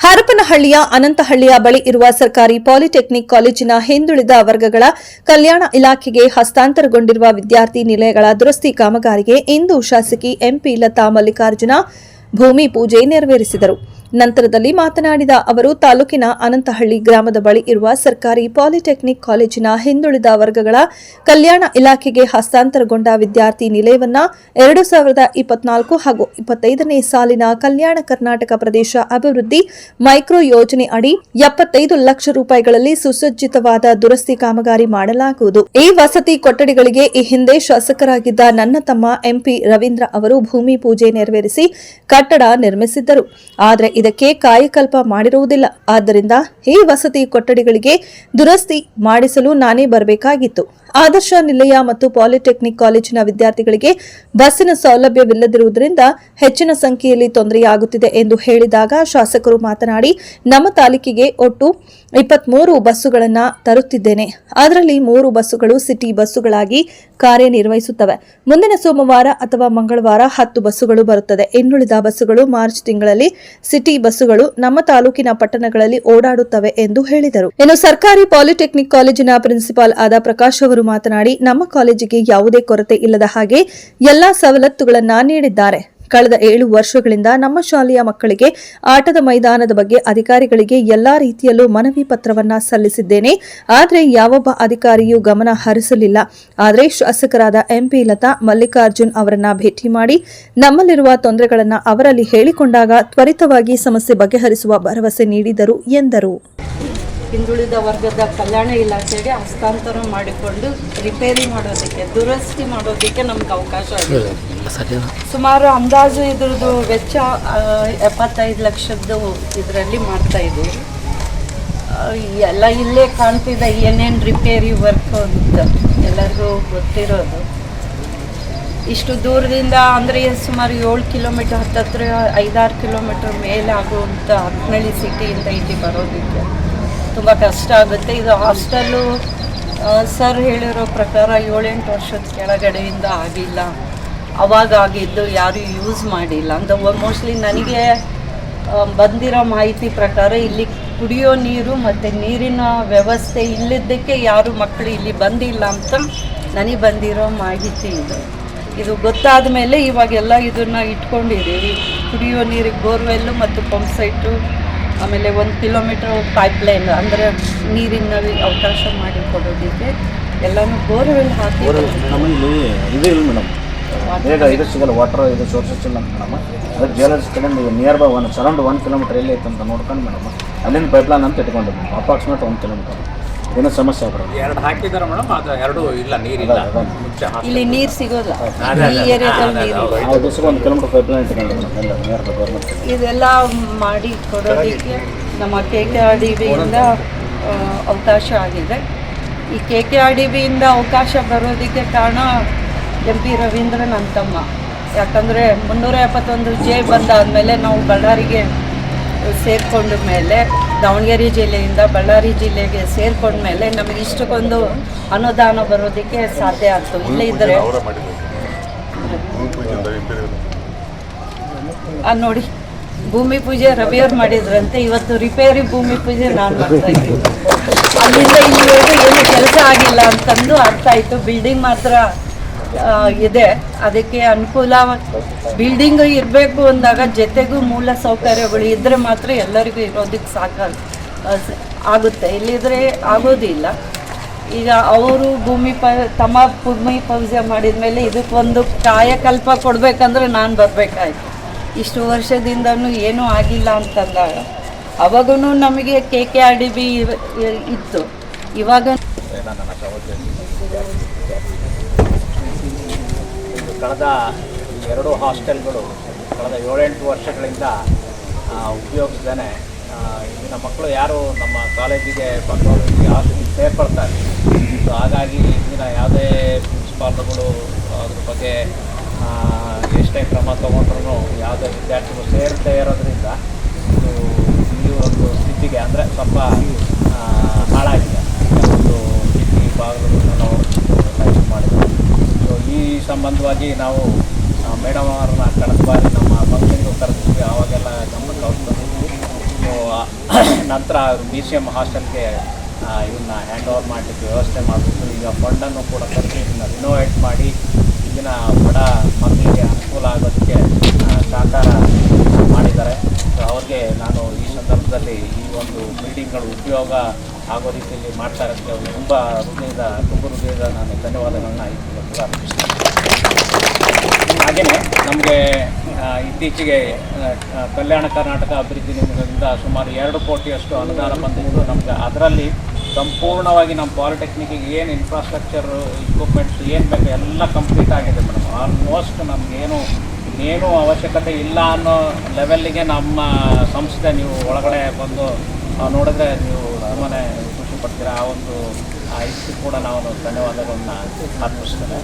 ಹರಪನಹಳ್ಳಿಯ ಅನಂತಹಳ್ಳಿಯ ಬಳಿ ಇರುವ ಸರ್ಕಾರಿ ಪಾಲಿಟೆಕ್ನಿಕ್ ಕಾಲೇಜಿನ ಹಿಂದುಳಿದ ವರ್ಗಗಳ ಕಲ್ಯಾಣ ಇಲಾಖೆಗೆ ಹಸ್ತಾಂತರಗೊಂಡಿರುವ ವಿದ್ಯಾರ್ಥಿ ನಿಲಯಗಳ ದುರಸ್ತಿ ಕಾಮಗಾರಿಗೆ ಇಂದು ಶಾಸಕಿ ಎಂಪಿ ಲತಾ ಮಲ್ಲಿಕಾರ್ಜುನ ಭೂಮಿ ಪೂಜೆ ನೆರವೇರಿಸಿದರು. ನಂತರದಲ್ಲಿ ಮಾತನಾಡಿದ ಅವರು, ತಾಲೂಕಿನ ಅನಂತಹಳ್ಳಿ ಗ್ರಾಮದ ಬಳಿ ಇರುವ ಸರ್ಕಾರಿ ಪಾಲಿಟೆಕ್ನಿಕ್ ಕಾಲೇಜಿನ ಹಿಂದುಳಿದ ವರ್ಗಗಳ ಕಲ್ಯಾಣ ಇಲಾಖೆಗೆ ಹಸ್ತಾಂತರಗೊಂಡ ವಿದ್ಯಾರ್ಥಿ ನಿಲಯವನ್ನ ಎರಡು ಸಾವಿರದ ಇಪ್ಪತ್ನಾಲ್ಕು ಹಾಗೂ ಇಪ್ಪತ್ತೈದನೇ ಸಾಲಿನ ಕಲ್ಯಾಣ ಕರ್ನಾಟಕ ಪ್ರದೇಶ ಅಭಿವೃದ್ಧಿ ಮೈಕ್ರೋ ಯೋಜನೆ ಅಡಿ ಎಪ್ಪತ್ತೈದು ಲಕ್ಷ ರೂಪಾಯಿಗಳಲ್ಲಿ ಸುಸಜ್ಜಿತವಾದ ದುರಸ್ತಿ ಕಾಮಗಾರಿ ಮಾಡಲಾಗುವುದು. ಈ ವಸತಿ ಕೊಠಡಿಗಳಿಗೆ ಈ ಹಿಂದೆ ಶಾಸಕರಾಗಿದ್ದ ನನ್ನ ತಮ್ಮ ಎಂಪಿ ರವೀಂದ್ರ ಅವರು ಭೂಮಿ ಪೂಜೆ ನೆರವೇರಿಸಿ ಕಟ್ಟಡ ನಿರ್ಮಿಸಿದ್ದರು. ಆದರೆ ಇದಕ್ಕೆ ಕಾಯಕಲ್ಪ ಮಾಡಿರುವುದಿಲ್ಲ. ಆದ್ದರಿಂದ ಈ ವಸತಿ ಕೊಠಡಿಗಳಿಗೆ ದುರಸ್ತಿ ಮಾಡಿಸಲು ನಾನೇ ಬರಬೇಕಾಗಿತ್ತು. ಆದರ್ಶ ನಿಲಯ ಮತ್ತು ಪಾಲಿಟೆಕ್ನಿಕ್ ಕಾಲೇಜಿನ ವಿದ್ಯಾರ್ಥಿಗಳಿಗೆ ಬಸ್ಸಿನ ಸೌಲಭ್ಯವಿಲ್ಲದಿರುವುದರಿಂದ ಹೆಚ್ಚಿನ ಸಂಖ್ಯೆಯಲ್ಲಿ ತೊಂದರೆಯಾಗುತ್ತಿದೆ ಎಂದು ಹೇಳಿದಾಗ ಶಾಸಕರು ಮಾತನಾಡಿ, ನಮ್ಮ ತಾಲೂಕಿಗೆ ಒಟ್ಟು ಇಪ್ಪತ್ಮೂರು ಬಸ್ಸುಗಳನ್ನು ತರುತ್ತಿದ್ದೇನೆ. ಅದರಲ್ಲಿ ಮೂರು ಬಸ್ಸುಗಳು ಸಿಟಿ ಬಸ್ಸುಗಳಾಗಿ ಕಾರ್ಯನಿರ್ವಹಿಸುತ್ತವೆ. ಮುಂದಿನ ಸೋಮವಾರ ಅಥವಾ ಮಂಗಳವಾರ ಹತ್ತು ಬಸ್ಸುಗಳು ಬರುತ್ತದೆ. ಇನ್ನುಳಿದ ಬಸ್ಸುಗಳು ಮಾರ್ಚ್ ತಿಂಗಳಲ್ಲಿ ಸಿಟಿ ಬಸ್ಸುಗಳು ನಮ್ಮ ತಾಲೂಕಿನ ಪಟ್ಟಣಗಳಲ್ಲಿ ಓಡಾಡುತ್ತವೆ ಎಂದು ಹೇಳಿದರು. ಇನ್ನು ಸರ್ಕಾರಿ ಪಾಲಿಟೆಕ್ನಿಕ್ ಕಾಲೇಜಿನ ಪ್ರಿನ್ಸಿಪಾಲ್ ಆದ ಪ್ರಕಾಶ್ ಅವರು ಮಾತನಾಡಿ, ನಮ್ಮ ಕಾಲೇಜಿಗೆ ಯಾವುದೇ ಕೊರತೆ ಇಲ್ಲದ ಹಾಗೆ ಎಲ್ಲಾ ಸವಲತ್ತುಗಳನ್ನ ನೀಡಿದ್ದಾರೆ. ಕಳೆದ ಏಳು ವರ್ಷಗಳಿಂದ ನಮ್ಮ ಶಾಲೆಯ ಮಕ್ಕಳಿಗೆ ಆಟದ ಮೈದಾನದ ಬಗ್ಗೆ ಅಧಿಕಾರಿಗಳಿಗೆ ಎಲ್ಲಾ ರೀತಿಯಲ್ಲೂ ಮನವಿ ಪತ್ರವನ್ನ ಸಲ್ಲಿಸಿದ್ದೇನೆ. ಆದರೆ ಯಾವೊಬ್ಬ ಅಧಿಕಾರಿಯೂ ಗಮನ ಹರಿಸಲಿಲ್ಲ. ಆದರೆ ಶಾಸಕರಾದ ಎಂಪಿ ಲತಾ ಮಲ್ಲಿಕಾರ್ಜುನ್ ಅವರನ್ನ ಭೇಟಿ ಮಾಡಿ ನಮ್ಮಲ್ಲಿರುವ ತೊಂದರೆಗಳನ್ನು ಅವರಲ್ಲಿ ಹೇಳಿಕೊಂಡಾಗ ತ್ವರಿತವಾಗಿ ಸಮಸ್ಯೆ ಬಗೆಹರಿಸುವ ಭರವಸೆ ನೀಡಿದರು ಎಂದರು. ಹಿಂದುಳಿದ ವರ್ಗದ ಕಲ್ಯಾಣ ಇಲಾಖೆಗೆ ಹಸ್ತಾಂತರ ಮಾಡಿಕೊಂಡು ರಿಪೇರಿ ಮಾಡೋದಕ್ಕೆ, ದುರಸ್ತಿ ಮಾಡೋದಕ್ಕೆ ನಮ್ಗೆ ಅವಕಾಶ ಆಗಿದೆ. ಸುಮಾರು ಅಂದಾಜು ಇದ್ರದ್ದು ವೆಚ್ಚ ಎಪ್ಪತ್ತೈದು ಲಕ್ಷದ್ದು ಇದರಲ್ಲಿ ಮಾಡ್ತಾ ಇದ್ದೀವಿ. ಎಲ್ಲ ಇಲ್ಲೇ ಕಾಣ್ತಿದೆ, ಏನೇನು ರಿಪೇರಿ ವರ್ಕ್ ಅಂತ ಎಲ್ಲರಿಗೂ ಗೊತ್ತಿರೋದು. ಇಷ್ಟು ದೂರದಿಂದ ಅಂದರೆ ಸುಮಾರು ಏಳು ಕಿಲೋಮೀಟರ್ ಹತ್ತತ್ರ, ಐದಾರು ಕಿಲೋಮೀಟರ್ ಮೇಲೆ ಆಗುವಂಥ ಹತ್ತನಳ್ಳಿ ಸಿಟಿಯಿಂದ ಇಲ್ಲಿ ಬರೋದಕ್ಕೆ. ತುಂಬ ಕಷ್ಟ ಆಗುತ್ತೆ. ಇದು ಹಾಸ್ಟೆಲ್ಲು ಸರ್ ಹೇಳಿರೋ ಪ್ರಕಾರ ಏಳೆಂಟು ವರ್ಷದ ಕೆಳಗಡೆಯಿಂದ ಆಗಿಲ್ಲ. ಅವಾಗ ಆಗಿದ್ದು ಯಾರೂ ಯೂಸ್ ಮಾಡಿಲ್ಲ. ಅಂತ ಮೋಸ್ಟ್ಲಿ ನನಗೆ ಬಂದಿರೋ ಮಾಹಿತಿ ಪ್ರಕಾರ ಇಲ್ಲಿ ಕುಡಿಯೋ ನೀರು ಮತ್ತು ನೀರಿನ ವ್ಯವಸ್ಥೆ ಇಲ್ಲಿದ್ದಕ್ಕೆ ಯಾರು ಮಕ್ಕಳು ಇಲ್ಲಿ ಬಂದಿಲ್ಲ ಅಂತ ನನಗೆ ಬಂದಿರೋ ಮಾಹಿತಿ ಇದು. ಇದು ಗೊತ್ತಾದ ಮೇಲೆ ಇವಾಗೆಲ್ಲ ಇದನ್ನು ಇಟ್ಕೊಂಡಿದ್ದೀವಿ. ಕುಡಿಯೋ ನೀರಿಗೆ ಬೋರ್ವೆಲ್ಲು ಮತ್ತು ಪಂಪ್ ಸೈಟು ಆಮೇಲೆ ಒಂದು ಕಿಲೋಮೀಟ್ರ್ ಪೈಪ್ಲೈನ್ ಅಂದರೆ ನೀರಿನ ಅವಕಾಶ ಮಾಡಿಕೊಡೋದಕ್ಕೆ ಎಲ್ಲನೂ ಬೋರ್ವೆಲ್ ಹಾಕಿ ನಮ್ಮಲ್ಲಿ ಇದು ಇಲ್ಲ ಮೇಡಮ್. ಬೇಗ ಇದು ಸಿಗಲ್ಲ ವಾಟರ್ ಇದು ಸೋರ್ಸಸ್ ಇಲ್ಲ ಮೇಡಮ್. ಅದಕ್ಕೆ ಜೇಲರ್ಸ್ ಕಡೆಯಿಂದ nearby one surround one kilometre ಎಲ್ಲಿ ಐತೆ ಅಂತ ನೋಡ್ಕೊಂಡು ಮೇಡಮ್. ಅಲ್ಲಿಂದ ಪೈಪ್ಲೈನ್ ಅಂತ ಇಟ್ಕೊಂಡು ಅಪ್ರಾಕ್ಸಿಮೇಟ್ ಒಂದು ಕಿಲೋಮೀಟರ್ ಏನೋ ಸಮಸ್ಯೆ ಆಗ್ಬಿಡೋದು ಎರಡು ಹಾಕಿದಾರೆ ಮೇಡಮ್ ಅದು ಎರಡು ಇಲ್ಲ ನೀರಿಲ್ಲ. ಮುಂಚೆ ಇಲ್ಲಿ ನೀರು ಸಿಗೋದಿಲ್ಲ. ಈ ಏರಿಯಾದಲ್ಲಿ ನೀರು ಆ ದಿವಸಕ್ಕೆ ಒಂದು ಕಿಲೋಮೀಟರ್ ಪೈಪ್ಲೈನ್ ಇಟ್ಕೊಂಡು ಮೇಡಮ್ ಎಲ್ಲ ನಿಯರ್ ಬೈ ಗೌರ್ಮೆಂಟ್ ಇದೆಲ್ಲ ಮಾಡಿ ಕೊಡೋದಕ್ಕೆ ನಮ್ಮ ಕೆ ಕೆ ಆರ್ ಡಿ ಬಿಯಿಂದ ಅವಕಾಶ ಆಗಿದೆ. ಈ ಕೆ ಕೆ ಆರ್ ಡಿ ಬಿಯಿಂದ ಅವಕಾಶ ಬರೋದಕ್ಕೆ ಕಾರಣ ಎಂ ಪಿ ರವೀಂದ್ರ ನನ್ನ ತಮ್ಮ. ಯಾಕಂದರೆ ಮುನ್ನೂರ ಎಪ್ಪತ್ತೊಂದು ಜೆ ಬಂದಾದಮೇಲೆ ನಾವು ಬಳ್ಳಾರಿಗೆ ಸೇರಿಕೊಂಡ ಮೇಲೆ ದಾವಣಗೆರೆ ಜಿಲ್ಲೆಯಿಂದ ಬಳ್ಳಾರಿ ಜಿಲ್ಲೆಗೆ ಸೇರ್ಕೊಂಡ ಮೇಲೆ ನಮಗೆ ಇಷ್ಟಕ್ಕೊಂದು ಅನುದಾನ ಬರೋದಕ್ಕೆ ಸಾಧ್ಯ ಆಗ್ತು. ಇಲ್ಲೇ ಇದ್ದರೆ ನೋಡಿ ಭೂಮಿ ಪೂಜೆ ರವಿಯವ್ರು ಮಾಡಿದ್ರಂತೆ ಇವತ್ತು ರಿಪೇರಿ ಭೂಮಿ ಪೂಜೆ ನಾನು ಮಾಡ್ತಾ ಇದ್ದೀನಿ. ಅಲ್ಲಿಂದ ಇಲ್ಲಿವರೆಗೂ ಏನು ಕೆಲಸ ಆಗಿಲ್ಲ ಅಂತಂದು ಅರ್ಥ ಆಯಿತು. ಬಿಲ್ಡಿಂಗ್ ಮಾತ್ರ ಇದೆ. ಅದಕ್ಕೆ ಅನುಕೂಲ ಬಿಲ್ಡಿಂಗ್ ಇರಬೇಕು ಅಂದಾಗ ಜೊತೆಗೂ ಮೂಲ ಸೌಕರ್ಯಗಳು ಇದ್ದರೆ ಮಾತ್ರ ಎಲ್ಲರಿಗೂ ಇರೋದಕ್ಕೆ ಸಾಕ ಆಗುತ್ತೆ. ಇಲ್ಲಿದ್ರೆ ಆಗೋದಿಲ್ಲ. ಈಗ ಅವರು ಭೂಮಿ ಪ ತಮ್ಮ ಭೂಮಿ ಪೂಜೆ ಮಾಡಿದ ಮೇಲೆ ಇದಕ್ಕೊಂದು ಕಾಯಕಲ್ಪ ಕೊಡಬೇಕಂದ್ರೆ ನಾನು ಬರಬೇಕಾಯ್ತು. ಇಷ್ಟು ವರ್ಷದಿಂದನೂ ಏನೂ ಆಗಿಲ್ಲ ಅಂತಂದಾಗ ಅವಾಗೂ ನಮಗೆ K K R D B ಇತ್ತು. ಇವಾಗ ಕಳೆದ ಎರಡು ಹಾಸ್ಟೆಲ್ಗಳು ಕಳೆದ ಏಳೆಂಟು ವರ್ಷಗಳಿಂದ ಉಪಯೋಗಿಸ್ದೇ ಇಲ್ಲಿನ ಮಕ್ಕಳು ಯಾರು ನಮ್ಮ ಕಾಲೇಜಿಗೆ ಬಂದು ಈ ಹಾಸ್ಟೆಲ್ಗೆ ಸೇರ್ಪಡ್ತಾರೆ. ಸೊ ಹಾಗಾಗಿ ಇಂದಿನ ಯಾವುದೇ ಪ್ರಿನ್ಸಿಪಾಲ್ಗಳು ಅದ್ರ ಬಗ್ಗೆ ಎಷ್ಟೇ ಕ್ರಮ ತೊಗೊಂಡ್ರು ಯಾವುದೇ ವಿದ್ಯಾರ್ಥಿಗಳು ಸೇರ್ತಾ ಇರೋದ್ರಿಂದ ಇದು ಈ ಒಂದು ಸ್ಥಿತಿಗೆ ಅಂದರೆ ಸ್ವಲ್ಪ ಹಾಳಾಗಿದೆ. ಒಂದು ಕಿಟಕಿ ಬಾಗಿಲುಗಳನ್ನ ನಾವು ಎಲ್ಲ ಇದು ಮಾಡಿದ್ವಿ ಸೊ ಈ ಸಂಬಂಧವಾಗಿ ನಾವು ಮೇಡಮ್ ಅವರನ್ನ ಕಳೆದ ಬಾರಿ ನಮ್ಮ ಫಂಕ್ಷನ್ಗೆ ಕರೆದಿದ್ವಿ. ಆವಾಗೆಲ್ಲ ಗಮನಕ್ಕೆ ಅವ್ರು ನಂತರ ಬಿ ಸಿ ಎಂ ಹಾಸ್ಟೆಲ್ಗೆ ಇವನ್ನ ಹ್ಯಾಂಡ್ ಓವರ್ ಮಾಡಲಿಕ್ಕೆ ವ್ಯವಸ್ಥೆ ಮಾಡಬೇಕು ಈಗ ಫಂಡನ್ನು ಕೂಡ ಕರೆಸಿ ಇದನ್ನು ರಿನೋವೇಟ್ ಮಾಡಿ ಈಗಿನ ಬಡ ಮಕ್ಕಳಿಗೆ ಅನುಕೂಲ ಆಗೋದಕ್ಕೆ ಸಹಕಾರ ಮಾಡಿದ್ದಾರೆ. ಸೊ ಅವ್ರಿಗೆ ನಾನು ಈ ಸಂದರ್ಭದಲ್ಲಿ ಈ ಒಂದು ಬಿಲ್ಡಿಂಗ್ಗಳು ಉಪಯೋಗ ಆಗೋ ರೀತಿಯಲ್ಲಿ ಮಾಡ್ತಾ ಇರೋದಕ್ಕೆ ಅವರು ತುಂಬ ಹೃದಯದ ತುಂಬ ಹೃದಯದ ನಾನು ಧನ್ಯವಾದಗಳನ್ನ ಈ ಕೂಡ ಹಾಗೆಯೇ ನಮಗೆ ಇತ್ತೀಚೆಗೆ ಕಲ್ಯಾಣ ಕರ್ನಾಟಕ ಅಭಿವೃದ್ಧಿ ನಿಗಮದಿಂದ ಸುಮಾರು ಎರಡು ಕೋಟಿಯಷ್ಟು ಅನುದಾನ ಬಂದಿದ್ದು ನಮಗೆ ಅದರಲ್ಲಿ ಸಂಪೂರ್ಣವಾಗಿ ನಮ್ಮ ಪಾಲಿಟೆಕ್ನಿಕ್ಕಿಗೆ ಏನು ಇನ್ಫ್ರಾಸ್ಟ್ರಕ್ಚರ್ ಇಕ್ವಿಪ್ಮೆಂಟ್ಸ್ ಏನು ಬೇಕು ಎಲ್ಲ ಕಂಪ್ಲೀಟ್ ಆಗಿದೆ ಮೇಡಮ್. ಆಲ್ಮೋಸ್ಟ್ ನಮಗೇನು ಏನೂ ಅವಶ್ಯಕತೆ ಇಲ್ಲ ಅನ್ನೋ ಲೆವೆಲ್ಲಿಗೆ ನಮ್ಮ ಸಂಸ್ಥೆ ನೀವು ಒಳಗಡೆ ಬಂದು ನೋಡಿದ್ರೆ ನೀವು ತುಂಬಾ ಖುಷಿ ಪಡ್ತೀರಾ? ಆ ಒಂದು ಆ ಇಷ್ಟು ಕೂಡ ನಾವು ಧನ್ಯವಾದಗಳನ್ನ ಅರ್ಪಿಸ್ತೇನೆ